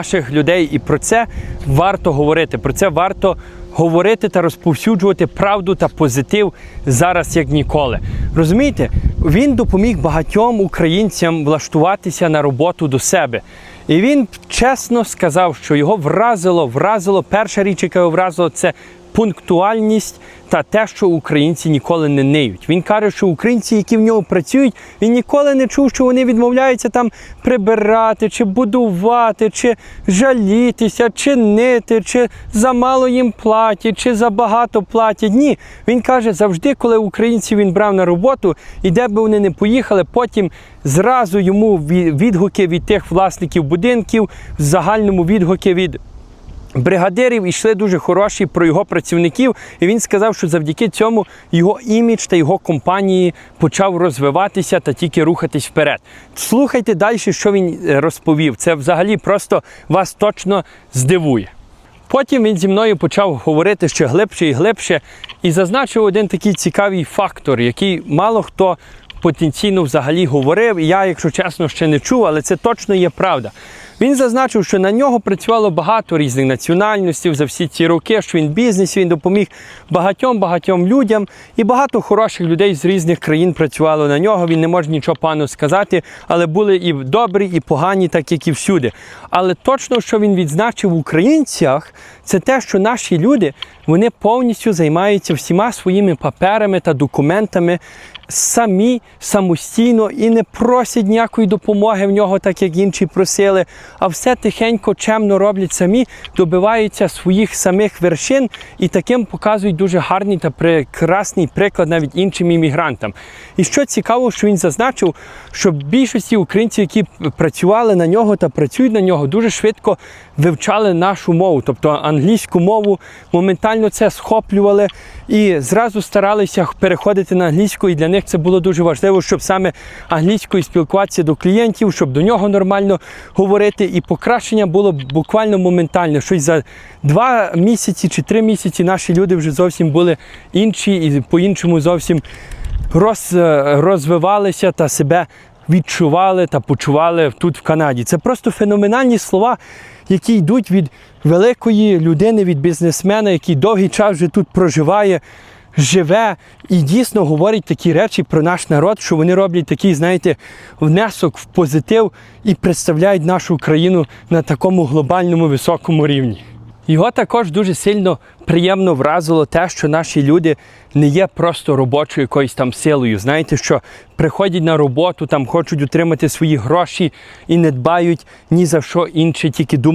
наших людей, і про це варто говорити. Про це варто говорити та розповсюджувати правду та позитив зараз як ніколи. Розумієте, він допоміг багатьом українцям влаштуватися на роботу до себе. І він чесно сказав, що його вразило, вразило. Перша річ, яка його вразила, це пунктуальність та те, що українці ніколи не ниють. Він каже, що українці, які в нього працюють, він ніколи не чув, що вони відмовляються там прибирати, чи будувати, чи жалітися, чи нити, чи замало їм платять, чи забагато платять. Ні, він каже, завжди, коли українців він брав на роботу, і де би вони не поїхали, потім зразу йому відгуки від тих власників будинків, в загальному відгуки від бригадирів йшли дуже хороші про його працівників, і він сказав, що завдяки цьому його імідж та його компанії почав розвиватися та тільки рухатись вперед. Слухайте далі, що він е, розповів. Це взагалі просто вас точно здивує. Потім він зі мною почав говорити ще глибше і глибше, і зазначив один такий цікавий фактор, який мало хто потенційно взагалі говорив. І я, якщо чесно, ще не чув, але це точно є правда. Він зазначив, що на нього працювало багато різних національностей за всі ці роки, що він в бізнесі, він допоміг багатьом багатьом людям, і багато хороших людей з різних країн працювало на нього. Він не може нічого пану сказати, але були і добрі, і погані, так як і всюди. Але точно, що він відзначив в українцях, це те, що наші люди вони повністю займаються всіма своїми паперами та документами самі самостійно і не просять ніякої допомоги в нього, так як інші просили, а все тихенько, чемно роблять самі, добиваються своїх самих вершин і таким показують дуже гарний та прекрасний приклад навіть іншим іммігрантам. І що цікаво, що він зазначив, що більшості українців, які працювали на нього та працюють на нього, дуже швидко вивчали нашу мову, тобто англійську мову, моментально це схоплювали і зразу старалися переходити на англійську. І для них це було дуже важливо, щоб саме англійською спілкуватися до клієнтів, щоб до нього нормально говорити. І покращення було буквально моментально. Щось за два місяці чи три місяці наші люди вже зовсім були інші і по-іншому зовсім роз, розвивалися та себе відчували та почували тут в Канаді. Це просто феноменальні слова, які йдуть від великої людини, від бізнесмена, який довгий час вже тут проживає, живе і дійсно говорить такі речі про наш народ, що вони роблять такий, знаєте, внесок в позитив і представляють нашу країну на такому глобальному високому рівні. Його також дуже сильно приємно вразило те, що наші люди не є просто робочою якоюсь там силою. Знаєте, що приходять на роботу, там хочуть отримати свої гроші і не дбають ні за що інше, тільки думають.